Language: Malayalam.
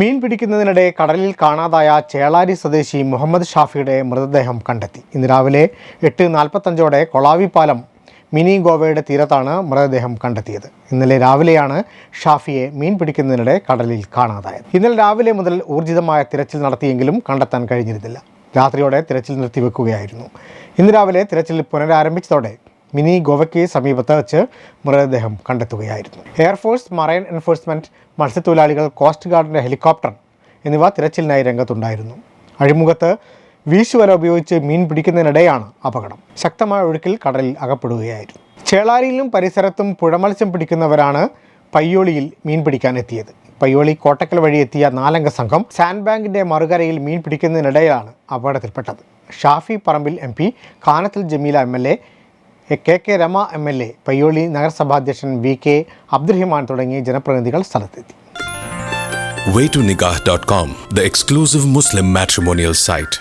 മീൻ പിടിക്കുന്നതിനിടെ കടലിൽ കാണാതായ ചേളാരി സ്വദേശി മുഹമ്മദ് ഷാഫിയുടെ മൃതദേഹം കണ്ടെത്തി. ഇന്ന് രാവിലെ എട്ട് നാൽപ്പത്തഞ്ചോടെ കൊളാവിപ്പാലം മിനി ഗോവയുടെ തീരത്താണ് മൃതദേഹം കണ്ടെത്തിയത്. ഇന്നലെ രാവിലെയാണ് ഷാഫിയെ മീൻ പിടിക്കുന്നതിനിടെ കടലിൽ കാണാതായത്. ഇന്നലെ രാവിലെ മുതൽ ഊർജിതമായ തിരച്ചിൽ നടത്തിയെങ്കിലും കണ്ടെത്താൻ കഴിഞ്ഞിരുന്നില്ല. രാത്രിയോടെ തിരച്ചിൽ നിർത്തിവെക്കുകയായിരുന്നു. ഇന്ന് രാവിലെ തിരച്ചിൽ പുനരാരംഭിച്ചതോടെ മിനി ഗോവയ്ക്ക് സമീപത്ത് വെച്ച് മൃതദേഹം കണ്ടെത്തുകയായിരുന്നു. എയർഫോഴ്സ് മറൈൻ എൻഫോഴ്സ്മെന്റ് മത്സ്യത്തൊഴിലാളികൾ കോസ്റ്റ് ഗാർഡിന്റെ ഹെലികോപ്റ്റർ എന്നിവ തിരച്ചിലിനായി രംഗത്തുണ്ടായിരുന്നു. അഴിമുഖത്ത് വീശുവല ഉപയോഗിച്ച് മീൻ പിടിക്കുന്നതിനിടെയാണ് അപകടം. ശക്തമായ ഒഴുക്കിൽ കടലിൽ അകപ്പെടുകയായിരുന്നു. ചേളാരിയിലും പരിസരത്തും പുഴമത്സ്യം പിടിക്കുന്നവരാണ് പയ്യോളിയിൽ മീൻ പിടിക്കാൻ എത്തിയത്. പയ്യോളി കോട്ടക്കൽ വഴി എത്തിയ നാലംഗ സംഘം സാൻഡ് ബാങ്കിന്റെ മറുകരയിൽ മീൻ പിടിക്കുന്നതിനിടെയാണ് അപകടത്തിൽപ്പെട്ടത്. Shafi Parambil M P Kanathil Jameela M L A K K Rema M L A Payyoli നഗരസഭാധ്യക്ഷൻ V K Abdurahiman തുടങ്ങിയ ജനപ്രതിനിധികൾ സ്ഥലത്തെത്തി waytonikah.com, the exclusive Muslim matrimonial site.